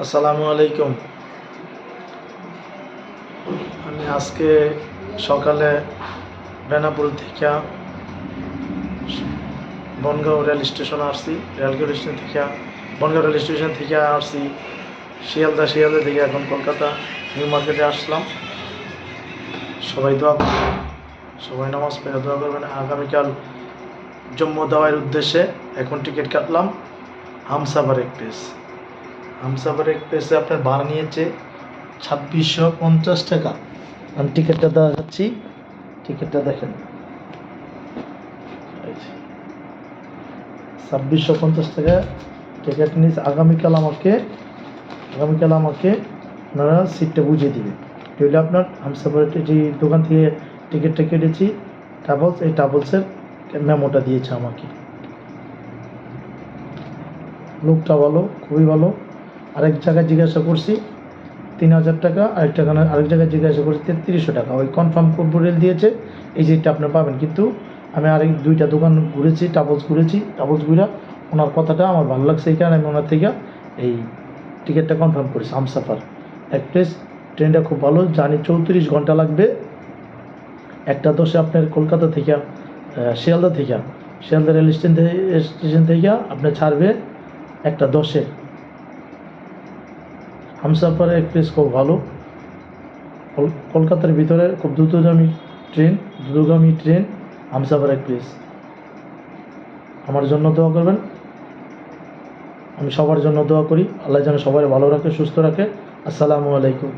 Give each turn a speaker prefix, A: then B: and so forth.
A: আসসালামু আলাইকুম। আমি আজকে সকালে বেনাপুর থেকে বনগাঁও রেল স্টেশন আসছি। রেলগাঁও স্টেশন থেকে, বনগাঁও রেল স্টেশন থেকে আসছি। শিয়ালদা শিয়ালদা থেকে এখন কলকাতা নিউ মার্কেটে আসলাম। সবাই দোয়া করবেন, সবাই নামাজ পড়ে দোয়া করবেন। আগামীকাল জম্মু দাওয়ার উদ্দেশ্যে এখন টিকিট কাটলাম হামসাফার এক্সপ্রেস। হামসাফার এক্সপ্রেসে আপনার ভাড়া নিয়েছে ছাব্বিশশো পঞ্চাশ টাকা। আমি টিকিটটা দেখাচ্ছি। টিকিটটা দেখেন। ছাব্বিশশো পঞ্চাশ টাকা টিকিট নিয়ে আগামীকাল আমাকে আগামীকাল আমাকে আপনারা সিটটা বুঝিয়ে দিবে। এগুলো আপনার হামসাফার যে দোকান থেকে টিকিটটা কেটেছি ট্রাভেলস এই ট্রাভেলসের মেমোটা দিয়েছে আমাকে। লোকটা ভালো, খুবই ভালো। আরেক জায়গায় জিজ্ঞাসা করছি, তিন হাজার টাকা, আরেক টাকা আরেক জায়গায় জিজ্ঞাসা করছি তেত্রিশশো টাকা। ওই কনফার্ম করব রেল দিয়েছে, এই যেটা আপনি পাবেন। কিন্তু আমি আরেক দুইটা দোকান ঘুরেছি ট্রাভেলস ঘুরেছি ট্রাভেলস ঘুরে ওনার কথাটা আমার ভালো লাগছে, এই কারণে আমি ওনার থেকে এই টিকিটটা কনফার্ম করেছি, হামসাফার। এক্সপ্রেস ট্রেনটা খুব ভালো জানি চৌত্রিশ ঘণ্টা লাগবে। একটা দশে আপনার কলকাতা থেকে শিয়ালদা থেকে, শিয়ালদা রেল স্টেশন থেকে স্টেশন থেকে আপনার ছাড়বে একটা দশে। হামসাফার এক্সপ্রেস খুব ভালো। কল- কলকাতার ভিতরে খুব দ্রুতগামী ট্রেন দ্রুতগামী ট্রেন, হামসাফার এক্সপ্রেস আমার জন্য দোয়া করবেন। আমি সবার জন্য দোয়া করি। আল্লাহ যেন সবাই ভালো রাখে, সুস্থ রাখে। আসসালামু আলাইকুম।